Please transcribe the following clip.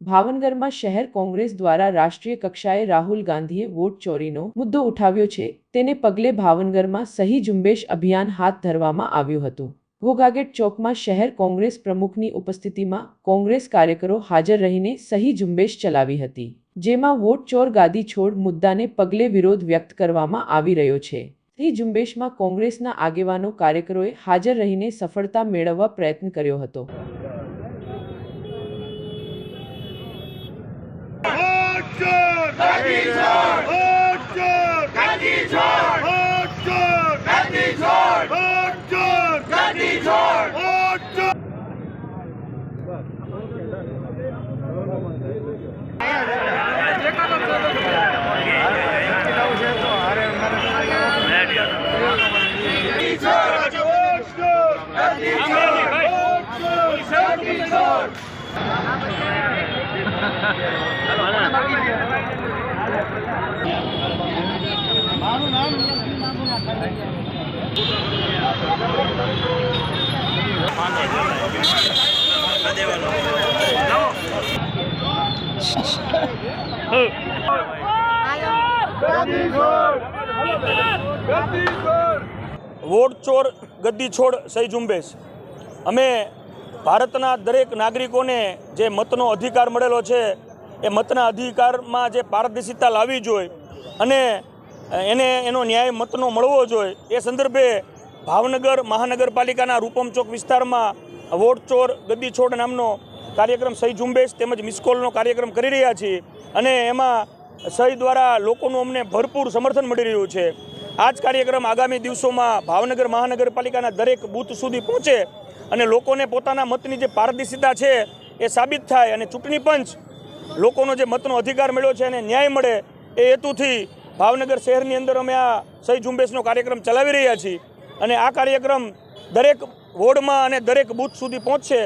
ભાવનગરમાં શહેર કોંગ્રેસ દ્વારા રાષ્ટ્રીય કક્ષાએ રાહુલ ગાંધીએ વોટ ચોરીનો મુદ્દો ઉઠાવ્યો છે. તેને પગલે ભાવનગરમાં સહી ઝુંબેશ અભિયાન હાથ ધરવામાં આવ્યું હતું. ઘોઘાગેટ ચોકમાં શહેર કોંગ્રેસ પ્રમુખની ઉપસ્થિતિમાં કોંગ્રેસ કાર્યકરો હાજર રહીને સહી ઝુંબેશ ચલાવી હતી. જેમાં વોટ ચોર ગાદી છોડ મુદ્દાને પગલે વિરોધ વ્યક્ત કરવામાં આવી રહ્યો છે. સહી ઝુંબેશમાં કોંગ્રેસના આગેવાનો કાર્યકરોએ હાજર રહીને સફળતા મેળવવા પ્રયત્ન કર્યો હતો. Hotdog! Hotdog! Hotdog! Hotdog! Hotdog! Hotdog! Vote ચોર, ગદ્દી છોડ, સહી ઝુંબેશ. અમે ભારતના દરેક નાગરિકોને જે મતનો અધિકાર મળેલો છે, એ મતના અધિકારમાં જે પારદર્શિતા લાવવી જોઈએ અને એને એનો ન્યાય મતનો મળવો જોઈએ. એ સંદર્ભે ભાવનગર મહાનગરપાલિકાના રૂપમ ચોક વિસ્તારમાં વોટ ચોર ગદ્દી છોડ નામનો કાર્યક્રમ સહી ઝુંબેશ તેમજ મિસકોલનો કાર્યક્રમ કરી રહ્યા છીએ અને એમાં સહી દ્વારા લોકોનું અમને ભરપૂર સમર્થન મળી રહ્યું છે. આ જ કાર્યક્રમ આગામી દિવસોમાં ભાવનગર મહાનગરપાલિકાના દરેક બૂથ સુધી પહોંચે અને લોકોને પોતાના મતની જે પારદર્શિતા છે એ સાબિત થાય અને ચૂંટણી પંચ લોકોનો જે મતનો અધિકાર મળ્યો છે એને ન્યાય મળે એ હેતુથી ભાવનગર શહેરની અંદર અમે આ સહી ઝુંબેશનો કાર્યક્રમ ચલાવી રહ્યા છીએ અને આ કાર્યક્રમ દરેક વોર્ડમાં અને દરેક બૂથ સુધી પહોંચશે.